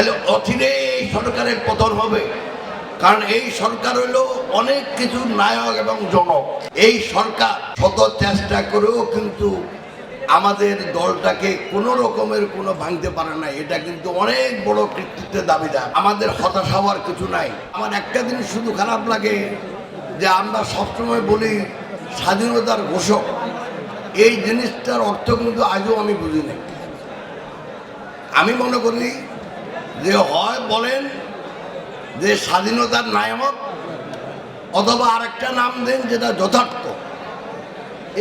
তাহলে অচিরে এই সরকারের পতন হবে। কারণ এই সরকার হলো অনেক কিছু নায়ক এবং জনক। এই সরকার শত চেষ্টা করেও কিন্তু আমাদের দলটাকে কোনো রকমের কোনো ভাঙতে পারে না এটা কিন্তু অনেক বড় কৃতিত্বের দাবিদার। আমাদের হতাশ হওয়ার কিছু নাই। আমার একটা জিনিস শুধু খারাপ লাগে যে আমরা সবসময় বলি স্বাধীনতার ঘোষক। এই জিনিসটার অর্থ কিন্তু আজও আমি বুঝি নাই আমি মনে করি যে হয় বলেন যে স্বাধীনতার নায়ক অথবা আরেকটা নাম দেন যেটা যথার্থ।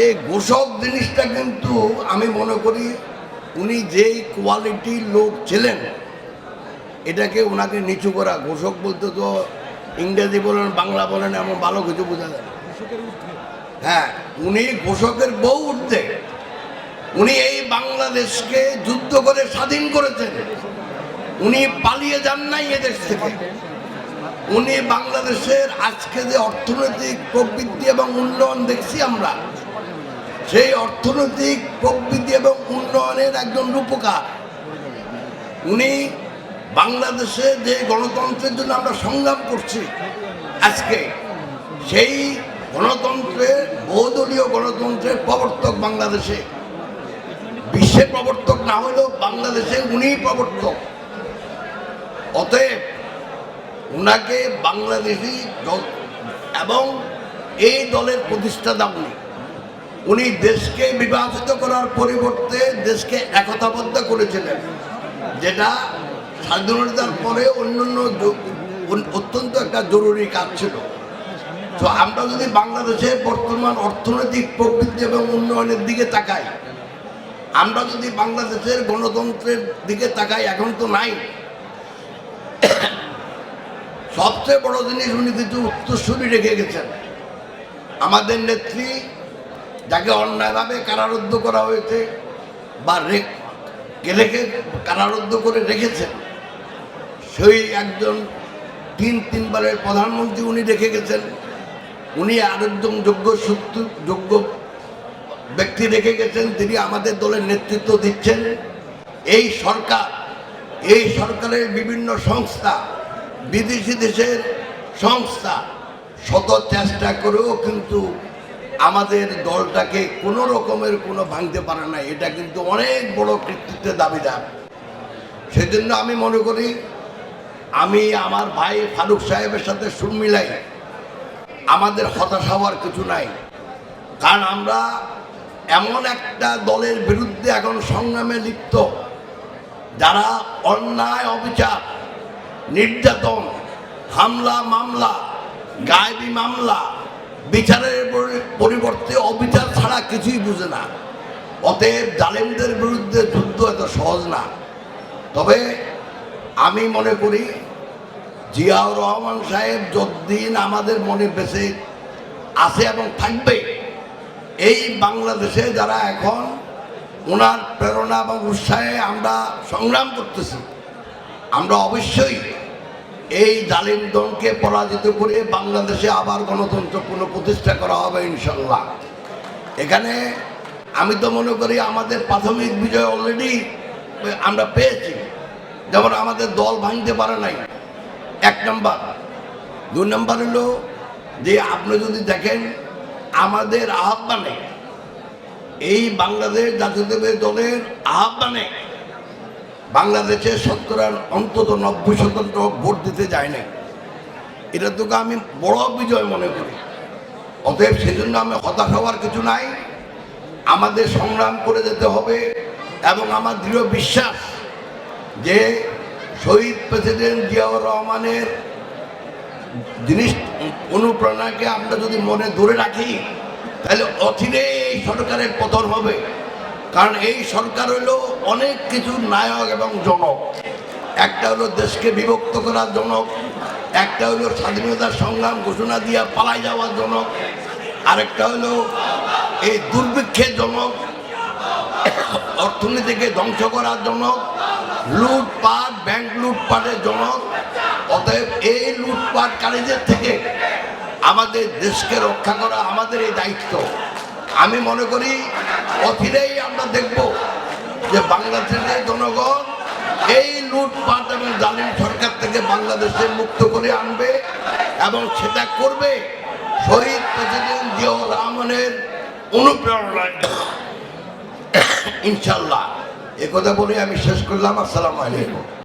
এই ঘোষক জিনিসটা কিন্তু আমি মনে করি উনি যেই কোয়ালিটির লোক ছিলেন এটাকে ওনাকে নিচু করা। ঘোষক বলতে তো ইংরেজি বলেন বাংলা বলেন এমন ভালো কিছু বোঝা যায়। হ্যাঁ উনি ঘোষকের বউ উঠতে উনি এই বাংলাদেশকে যুদ্ধ করে স্বাধীন করেছেন। উনি পালিয়ে যান নাই এদেশ থেকে। উনি বাংলাদেশের আজকে যে অর্থনৈতিক প্রবৃদ্ধি এবং উন্নয়ন দেখছি আমরা, সেই অর্থনৈতিক প্রবৃদ্ধি এবং উন্নয়নের একজন রূপকার। উনি বাংলাদেশে যে গণতন্ত্রের জন্য আমরা সংগ্রাম করছি আজকে, সেই গণতন্ত্রের বহুদলীয় গণতন্ত্রের প্রবর্তক বাংলাদেশে। বিশ্বের প্রবর্তক না হলেও বাংলাদেশে উনিই প্রবর্তক। অতএব উনাকে বাংলাদেশি এবং এই দলের প্রতিষ্ঠাতা উনি উনি দেশকে বিভাজিত করার পরিবর্তে দেশকে একতাবদ্ধ করেছিলেন, যেটা স্বাধীনতার পরে অন্যান্য অত্যন্ত একটা জরুরি কাজ ছিল। তো আমরা যদি বাংলাদেশের বর্তমান অর্থনৈতিক প্রবৃদ্ধি এবং উন্নয়নের দিকে তাকাই, আমরা যদি বাংলাদেশের গণতন্ত্রের দিকে তাকাই, এখন তো নাই। সবচেয়ে বড় জিনিস উনি কিছু উত্তরসূরি রেখে গেছেন। আমাদের নেত্রী, যাকে অন্যায়ভাবে কারারুদ্ধ করা হয়েছে বা রে- কেলেকে কারারুদ্ধ করে রেখেছেন, সেই একজন তিন তিনবারের প্রধানমন্ত্রী উনি রেখে গেছেন। উনি আরেকজন যোগ্য সূত্র, যোগ্য ব্যক্তি রেখে গেছেন, তিনি আমাদের দলের নেতৃত্ব দিচ্ছেন। এই সরকার, এই সরকারের বিভিন্ন সংস্থা বিদেশি দেশের সংস্থা শত চেষ্টা করেও কিন্তু আমাদের দলটাকে কোনো রকমের কোনো ভাঙতে পারে না এটা কিন্তু অনেক বড় কৃতিত্বের দাবিদার। সেজন্য আমি মনে করি, আমি আমার ভাই ফারুক সাহেবের সাথে সুর মিলাই আমাদের হতাশ হওয়ার কিছু নাই। কারণ আমরা এমন একটা দলের বিরুদ্ধে এখন সংগ্রামে লিপ্ত, যারা অন্যায় অবিচার নির্যাতন, হামলা, মামলা, গায়েবী মামলা, বিচারের পরিবর্তে অবিচার ছাড়া কিছুই বুঝে না। অতএব জালেমদের বিরুদ্ধে যুদ্ধ এত সহজ না। তবে আমি মনে করি, জিয়াউর রহমান সাহেব যতদিন আমাদের মনে বেঁচে আছে এবং থাকবে, এই বাংলাদেশে যারা এখন ওনার প্রেরণা এবং উৎসাহে আমরা সংগ্রাম করতেছি, আমরা অবশ্যই এই জালিম দলকে পরাজিত করে বাংলাদেশে আবার গণতন্ত্র পুনঃপ্রতিষ্ঠা করা হবে ইনশাল্লাহ এখানে আমি তো মনে করি আমাদের প্রাথমিক বিজয় অলরেডি আমরা পেয়েছি। যেমন আমাদের দল ভাঙতে পারে নাই। এক নম্বর। দুই নম্বর হলো যে আপনি যদি দেখেন আমাদের আহ্বানে, এই বাংলাদেশ জাতীয়তাবাদী দলের আহ্বানে বাংলাদেশের শতকরা অন্তত নব্বই শতাংশ ভোট দিতে যায় না এটা তোকে আমি বড় বিজয় মনে করি। অতএব সেজন্য আমি হতাশ হওয়ার কিছু নাই। আমাদের সংগ্রাম করে যেতে হবে এবং আমার দৃঢ় বিশ্বাস যে শহীদ প্রেসিডেন্ট জিয়াউর রহমানের জিনিস অনুপ্রেরণাকে আমরা যদি মনে ধরে রাখি, তাহলে অচিরে সরকারের পতন হবে। কারণ এই সরকার হলো অনেক কিছু নায়ক এবং জনক। একটা হলো দেশকে বিভক্ত করার জনক, একটা হলো স্বাধীনতার সংগ্রাম ঘোষণা দিয়ে পালাই যাওয়ার জনক, আরেকটা হলো এই দুর্ভিক্ষের জনক, অর্থনীতিকে ধ্বংস করার জন্য লুটপাট, ব্যাংক লুটপাটের জনক। অতএব এই লুটপাটকারীদের থেকে আমাদের দেশকে রক্ষা করা আমাদের এই দায়িত্ব। আমি মনে করি অচিরেই আমরা দেখব যে বাংলাদেশের জনগণ এই লুটপাট এবং জালিম সরকার থেকে বাংলাদেশে মুক্ত করে আনবে এবং সেটা করবে শহীদ প্রেসিডেন্ট জিয়াউর রহমানের অনুপ্রেরণায়। ইনশাল্লাহ এ কথা বলে আমি শেষ করলাম। আসসালামু আলাইকুম।